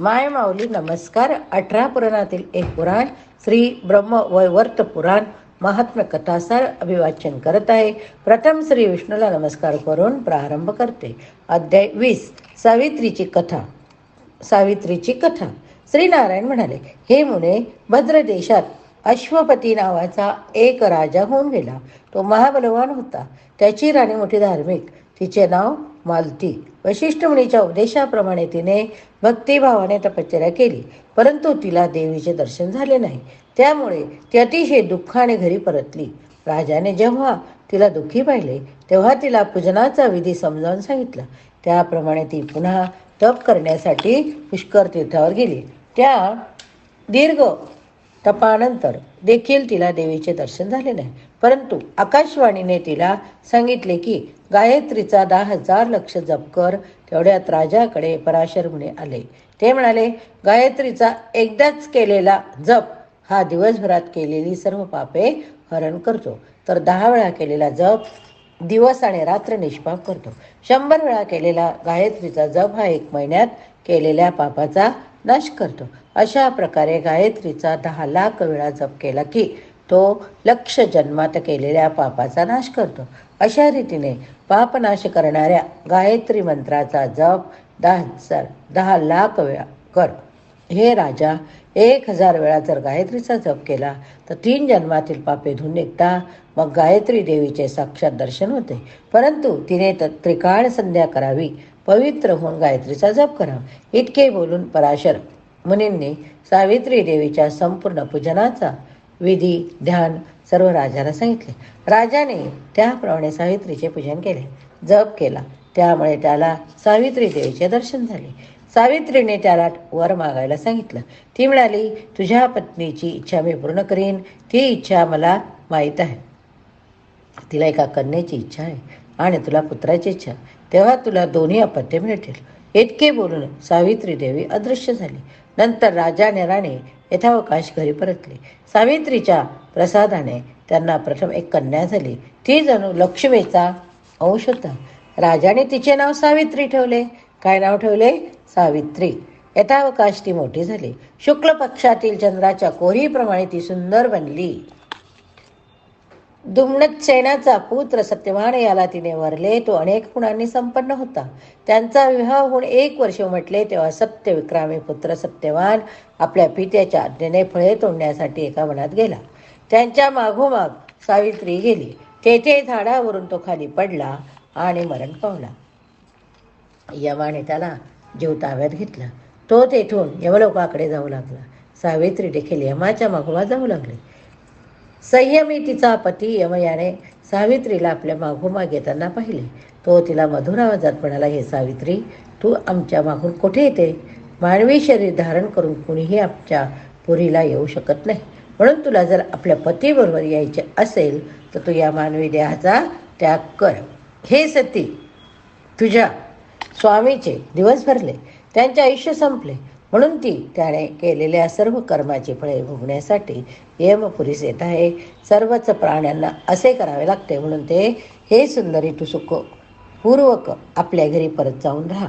माय माऊली नमस्कार. अठरा पुराणातील एक पुराण श्री ब्रह्म वैवर्त पुराण महात्म्य कथासार अभिवाचन करत आहे. प्रथम श्री विष्णूला नमस्कार करून प्रारंभ करते. अध्याय वीस सावित्रीची कथा. सावित्रीची कथा. श्रीनारायण म्हणाले हे मुने भद्र देशात अश्वपती नावाचा एक राजा होऊन गेला. तो महाबलवान होता. त्याची राणी मोठी धार्मिक. तिचे नाव मालती वशिष्ठ मुनीच्या उपदेशाप्रमाणे तिने भक्तिभावाने तपश्चर्या केली. परंतु तिला देवीचे दर्शन झाले नाही. त्यामुळे ती अतिशय दुःखाने घरी परतली. राजाने जेव्हा तिला दुःखी पाहिले तेव्हा तिला पूजनाचा विधी समजावून सांगितला. त्याप्रमाणे ती पुन्हा तप करण्यासाठी पुष्कर तीर्थावर गेली. त्या दीर्घ तपानंतर देखील तिला देवीचे दर्शन झाले नाही. परंतु आकाशवाणीने तिला सांगितले की गायत्रीचा दहा हजार लक्ष जप कर तेवढ्यात राजाकडे पराशर मुनी आले. ते म्हणाले गायत्रीचा एकदाच केलेला जप हा दिवसभरात केलेली सर्व पापे हरण करतो. तर दहा वेळा केलेला जप दिवस आणि रात्र निष्पाप करतो. शंभर वेळा केलेला गायत्रीचा जप हा एक महिन्यात केलेल्या पापाचा नाश करतो. अशा प्रकारे गायत्रीचा दहा लाख वेळा जप केला की तो लक्ष जन्मात केलेल्या पापाचा नाश करतो. अशा रीतीने पापनाश करणाऱ्या गायत्री मंत्राचा जप दहा हजार दहा लाख वेळा कर. हे राजा एक हजार वेळा जर गायत्रीचा जप केला तर तीन जन्मातील पापे धुवून निघता मग गायत्री देवीचे साक्षात दर्शन होते. परंतु तिने त त्रिकाळ संध्या करावी पवित्र होऊन गायत्रीचा जप करावा. इतके बोलून पराशर मुनींनी सावित्री देवीच्या संपूर्ण पूजनाचा विधी ध्यान सर्व राजाला सांगितले. राजाने त्याप्रमाणे सावित्रीचे पूजन केले जप केला. त्यामुळे त्याला सावित्री देवीचे दर्शन झाले. सावित्रीने त्याला वर मागायला सांगितलं. ती म्हणाली तुझ्या पत्नीची इच्छा मी पूर्ण करीन. ती इच्छा मला माहीत आहे. तिला एका कन्येची इच्छा आहे आणि तुला पुत्राची इच्छा तेव्हा तुला दोन्ही अपत्य मिळतील. इतके बोलून सावित्री देवी अदृश्य झाली. नंतर राजा आणि यथावकाश घरी परतले. सावित्रीच्या प्रसादाने त्यांना प्रथम एक कन्या झाली. ती जणू लक्ष्मीचा अंश होता. राजाने तिचे नाव सावित्री ठेवले. काय नाव ठेवले? सावित्री. यथावकाश ती मोठी झाली. शुक्ल पक्षातील चंद्राच्या कोरीप्रमाणे ती सुंदर बनली. दुमणतसेनाचा पुत्र सत्यवान याला तिने वरले. तो अनेक गुणांनी संपन्न होता. त्यांचा विवाह होऊन एक वर्ष म्हटले तेव्हा सत्य विक्रामी पुत्र सत्यवान आपल्या पित्याच्या आज्ञेने फळे तोडण्यासाठी एका वनात गेला. त्यांच्या मागोमाग सावित्री गेली. तेथे झाडावरून तो खाली पडला आणि मरण पावला. यमाने त्याला जीव ताब्यात घेतला. तो तेथून यमलोकाकडे जाऊ लागला. सावित्री देखील यमाच्या मागोमाग जाऊ लागली. संयमी तिचा पती यमयाने सावित्रीला आपल्या मागोमाग येताना पाहिले. तो तिला मधुर आवाजात म्हणाला हे सावित्री तू आमच्या मागून कुठे येते? मानवी शरीर धारण करून कुणीही आमच्या पुरीला येऊ शकत नाही. म्हणून तुला जर आपल्या पतीबरोबर यायचे असेल तर तू या मानवी देहाचा त्याग कर. हे सती तुझ्या स्वामीचे दिवस भरले. त्यांचे आयुष्य संपले. म्हणून ती त्याने केलेल्या सर्व कर्माची फळे भोगण्यासाठी यमपुरीस येत आहे. सर्वच प्राण्यांना असे करावे लागते. म्हणून ते हे सुंदरी तू सुख पूर्वक आपल्या घरी परत जाऊन राहा.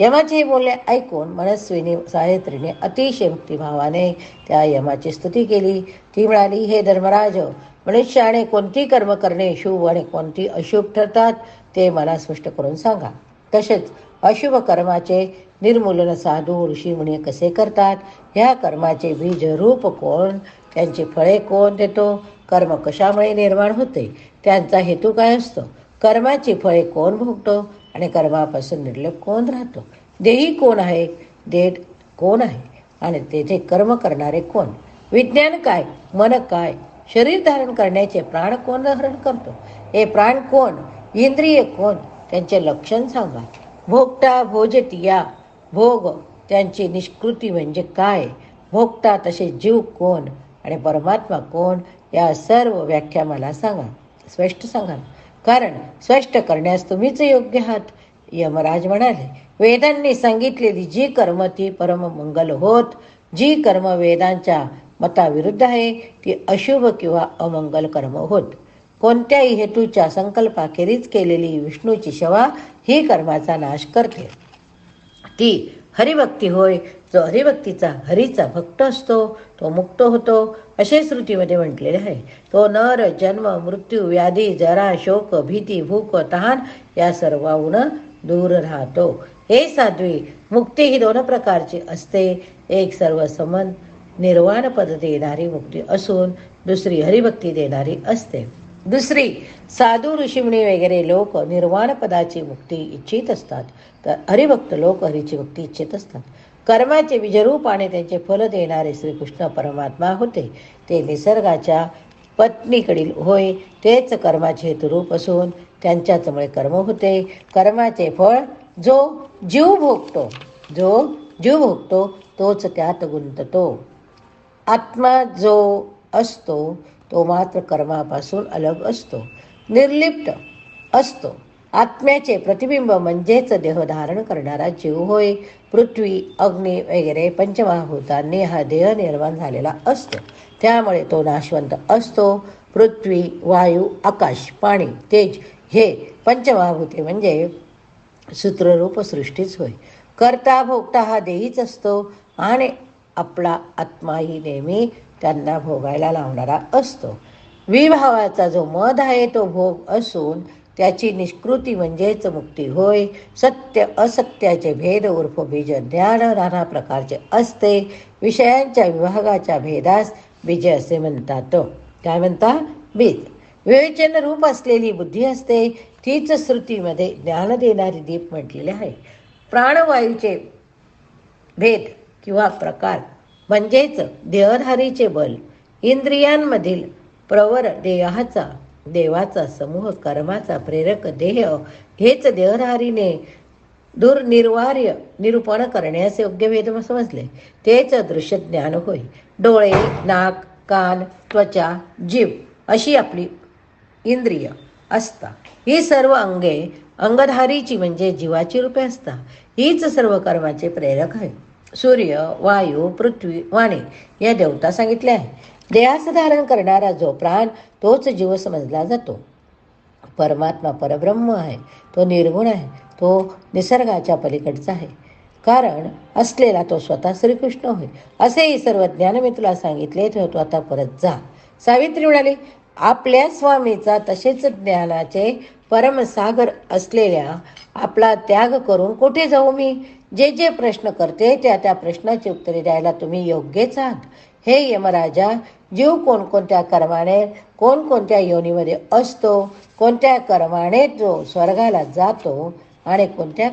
यमाचे हे बोलणे ऐकून मनस्विनी सायत्रीने अतिशय भक्तिभावाने त्या यमाची स्तुती केली. ती म्हणाली हे धर्मराज मनुष्याने कोणती कर्म करणे शुभ आणि कोणती अशुभ ठरतात ते मला स्पष्ट करून सांगा. तसेच अशुभ कर्माचे निर्मूलन साधू ऋषीमुनी कसे करतात? ह्या कर्माचे बीज रूप कोण? त्यांची फळे कोण देतो? कर्म कशामुळे निर्माण होते? त्यांचा हेतू काय असतो? कर्माची फळे कोण भोगतो? आणि कर्मापासून निर्लप कोण राहतो? देही कोण आहे? देठ कोण आहे? आणि तेथे कर्म करणारे कोण? विज्ञान काय? मन काय? शरीर धारण करण्याचे प्राण कोण धारण करतो? हे प्राण कोण? इंद्रिय कोण? त्यांचे लक्षण सांगा. भोगता भोजतिया भोग त्यांची निष्कृती म्हणजे काय? भोगता तसे जीव कोण आणि परमात्मा कोण? या सर्व व्याख्या मला सांगा. स्पष्ट सांगा कारण स्पष्ट करण्यास तुम्हीच योग्य आहात. यमराज म्हणाले वेदांनी सांगितलेली जी कर्म ती परम मंगल होत. जी कर्म वेदांच्या मताविरुद्ध आहे ती अशुभ किंवा अमंगल कर्म होत. कोणत्याही हेतूच्या संकल्पाखेरीज केलेली विष्णूची सेवा ही कर्माचा नाश करते. ती हरिभक्ती होय जो हरिभक्तीचा हरीचा भक्त असतो तो मुक्त होतो असे श्रुतीमध्ये म्हटलेले आहे. तो नर जन्म मृत्यू व्याधी जरा शोक भीती भूक तहान या सर्वाहून दूर राहतो. हे साध्वी मुक्ती ही दोन प्रकारची असते. एक सर्व समन निर्वाण पद देणारी मुक्ती असून दुसरी हरिभक्ती देणारी असते. दुसरी साधू ऋषिमुनी वगैरे लोक निर्वाण पदाची मुक्ती इच्छित असतात. तर हरिभक्त लोक हरीची मुक्ती इच्छित असतात. कर्माचे बीजरूप आणि त्यांचे फल देणारे श्रीकृष्ण परमात्मा होते. ते निसर्गाच्या पत्नीकडील होय तेच कर्माचे हेतुरूप असून त्यांच्याचमुळे कर्म होते. कर्माचे फळ जो जीव भोगतो जो जीव भोगतो तोच त्यात गुंततो. आत्मा जो असतो तो मात्र कर्मापासून अलग असतो. निर्लिप्त असतो. आत्म्याचे प्रतिबिंब म्हणजेच देह धारण करणारा जीव होय. पृथ्वी अग्नी वगैरे पंचमहाभूतांनी हा देह निर्माण झालेला असतो. त्यामुळे तो नाशवंत असतो. पृथ्वी वायू आकाश पाणी तेज हे पंचमहाभूते म्हणजे सूत्ररूप सृष्टीच होय. करता भोगता हा देहीच असतो आणि आपला आत्माही नेहमी त्यांना भोगायला लावणारा असतो. विभावाचा जो मध आहे तो भोग असून त्याची निष्कृती म्हणजेच मुक्ती होय. सत्य असत्याचे भेद उर्फ बीज ज्ञान नाना प्रकारचे असते. विषयांच्या विभागाच्या भेदास बीज असे म्हणतात. काय म्हणता? बीज. विवेचन रूप असलेली बुद्धी असते. तीच श्रुतीमध्ये ज्ञान देणारी दीप म्हटलेले आहे. प्राणवायूचे भेद किंवा प्रकार म्हणजेच देहधारीचे बल इंद्रियांमधील प्रवर देहाचा देवाचा समूह कर्माचा प्रेरक देह हेच देहधारीने दुर्निर्वार्य निरूपण करण्यास योग्य वेद समजले. तेच दृश्य ज्ञान होय. डोळे नाक कान त्वचा जीव अशी आपली इंद्रिय असता ही सर्व अंगे अंगधारीची म्हणजे जीवाची रूपे असता हीच सर्व कर्माचे प्रेरक आहे सूर्य वायू पृथ्वी वाणी या देवता सांगितल्या आहे. देहास धारण करणारा जो प्राण तोच जीव समजला जातो. परमात्मा परब्रह्म आहे. तो निर्गुण आहे. तो निसर्गाच्या पलीकडचा आहे. कारण असलेला तो स्वतः श्रीकृष्ण होय. असेही सर्व ज्ञान मी तुला सांगितले तो तू आता परत जा. सावित्री म्हणाली आपल्या स्वामीचा तसेच ज्ञानाचे परमसागर असलेल्या आपला त्याग करून कुठे जाऊ मी? जे जे प्रश्न करते त्या त्या प्रश्नाची उत्तरे द्यायला तुम्ही योग्यच आहात. हे यमराजा जीव कोणकोणत्या कर्माने कोणकोणत्या योनीमध्ये असतो कोणत्या कर्माने जो स्वर्गाला जातो आणि कोणत्या